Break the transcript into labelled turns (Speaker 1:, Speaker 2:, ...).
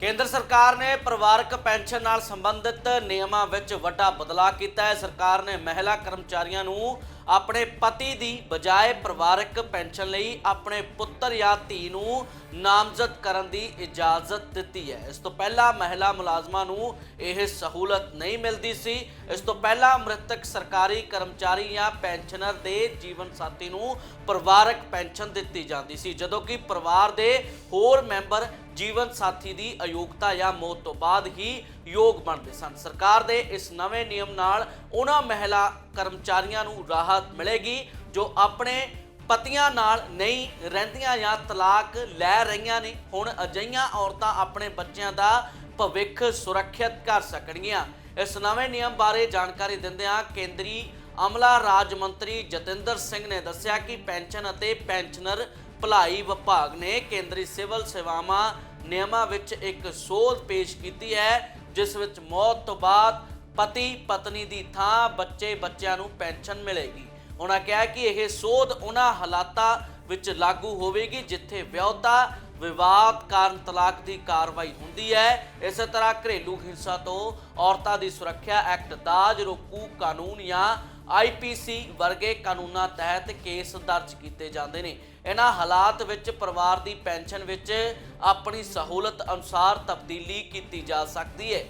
Speaker 1: ਕੇਂਦਰ ਸਰਕਾਰ ਨੇ ਪਰਿਵਾਰਕ ਪੈਨਸ਼ਨ ਨਾਲ ਸੰਬੰਧਿਤ ਨਿਯਮਾਂ ਵਿੱਚ ਵੱਡਾ ਬਦਲਾਅ ਕੀਤਾ ਹੈ। ਸਰਕਾਰ ਨੇ ਮਹਿਲਾ ਕਰਮਚਾਰੀਆਂ ਨੂੰ ਆਪਣੇ ਪਤੀ ਦੀ ਬਜਾਏ ਪਰਿਵਾਰਕ ਪੈਨਸ਼ਨ ਲਈ ਆਪਣੇ ਪੁੱਤਰ ਜਾਂ ਧੀ ਨੂੰ ਨਾਮਜ਼ਦ ਕਰਨ ਦੀ ਇਜਾਜ਼ਤ ਦਿੱਤੀ ਹੈ। ਇਸ ਤੋਂ ਪਹਿਲਾਂ ਮਹਿਲਾ ਮੁਲਾਜ਼ਮਾਂ ਨੂੰ ਇਹ ਸਹੂਲਤ ਨਹੀਂ ਮਿਲਦੀ ਸੀ। ਇਸ ਤੋਂ ਪਹਿਲਾਂ ਮ੍ਰਿਤਕ ਸਰਕਾਰੀ ਕਰਮਚਾਰੀ ਜਾਂ ਪੈਨਸ਼ਨਰ ਦੇ ਜੀਵਨ ਸਾਥੀ ਨੂੰ ਪਰਿਵਾਰਕ ਪੈਨਸ਼ਨ ਦਿੱਤੀ ਜਾਂਦੀ ਸੀ, ਜਦੋਂ ਕਿ ਪਰਿਵਾਰ ਦੇ ਹੋਰ ਮੈਂਬਰ ਜੀਵਨ ਸਾਥੀ ਦੀ ਅਯੋਗਤਾ ਜਾਂ ਮੌਤ ਤੋਂ ਬਾਅਦ ਹੀ ਯੋਗ ਬਣਦੇ ਸਨ। ਸਰਕਾਰ ਦੇ ਇਸ ਨਵੇਂ ਨਿਯਮ ਨਾਲ ਉਹਨਾਂ ਮਹਿਲਾ ਕਰਮਚਾਰੀਆਂ ਨੂੰ ਰਾਹਤ ਮਿਲੇਗੀ ਜੋ ਆਪਣੇ ਪਤੀਆਂ ਨਾਲ ਨਹੀਂ ਰਹਿੰਦੀਆਂ ਜਾਂ ਤਲਾਕ ਲੈ ਰਹੀਆਂ ਨੇ। ਹੁਣ ਅਜਈਆਂ ਔਰਤਾਂ ਆਪਣੇ ਬੱਚਿਆਂ ਦਾ ਭਵਿੱਖ ਸੁਰੱਖਿਅਤ ਕਰ ਸਕਣਗੀਆਂ। ਇਸ ਨਵੇਂ ਨਿਯਮ ਬਾਰੇ ਜਾਣਕਾਰੀ ਦਿੰਦਿਆਂ ਕੇਂਦਰੀ ਅਮਲਾ ਰਾਜ ਮੰਤਰੀ ਜਤਿੰਦਰ ਸਿੰਘ ਨੇ ਦੱਸਿਆ ਕਿ ਪੈਨਸ਼ਨ ਅਤੇ ਪੈਨਸ਼ਨਰ ਭਲਾਈ ਵਿਭਾਗ ਨੇ ਕੇਂਦਰੀ ਸਿਵਲ ਸੇਵਾਵਾਂ ਨਿਯਮਾਂ ਵਿੱਚ ਇੱਕ ਸੋਧ ਪੇਸ਼ ਕੀਤੀ ਹੈ, ਜਿਸ ਵਿੱਚ ਮੌਤ ਤੋਂ ਬਾਅਦ ਪਤੀ ਪਤਨੀ ਦੀ ਥਾਂ ਬੱਚੇ ਬੱਚਿਆਂ ਨੂੰ ਪੈਨਸ਼ਨ ਮਿਲੇਗੀ। ਉਹਨਾਂ ਕਿਹਾ ਕਿ ਇਹ ਸੋਧ ਉਹਨਾਂ ਹਾਲਾਤਾਂ ਵਿੱਚ ਲਾਗੂ ਹੋਵੇਗੀ, ਜਿੱਥੇ ਵਿਆਹੁਤਾ ਵਿਵਾਦ ਕਾਰਨ ਤਲਾਕ ਦੀ ਕਾਰਵਾਈ ਹੁੰਦੀ ਹੈ। ਇਸੇ ਤਰ੍ਹਾਂ ਘਰੇਲੂ ਹਿੰਸਾ ਤੋਂ ਔਰਤਾਂ ਦੀ ਸੁਰੱਖਿਆ ਐਕਟ ਦਾਜ ਰੋਕੂ ਕਾਨੂੰਨ ਜਾਂ ਆਈਪੀਸੀ ਵਰਗੇ ਕਾਨੂੰਨਾਂ ਤਹਿਤ ਕੇਸ ਦਰਜ ਕੀਤੇ ਜਾਂਦੇ ਨੇ। ਇਹਨਾਂ ਹਾਲਾਤ ਵਿੱਚ ਪਰਿਵਾਰ ਦੀ ਪੈਨਸ਼ਨ ਵਿੱਚ ਆਪਣੀ ਸਹੂਲਤ ਅਨੁਸਾਰ ਤਬਦੀਲੀ ਕੀਤੀ ਜਾ ਸਕਦੀ ਹੈ।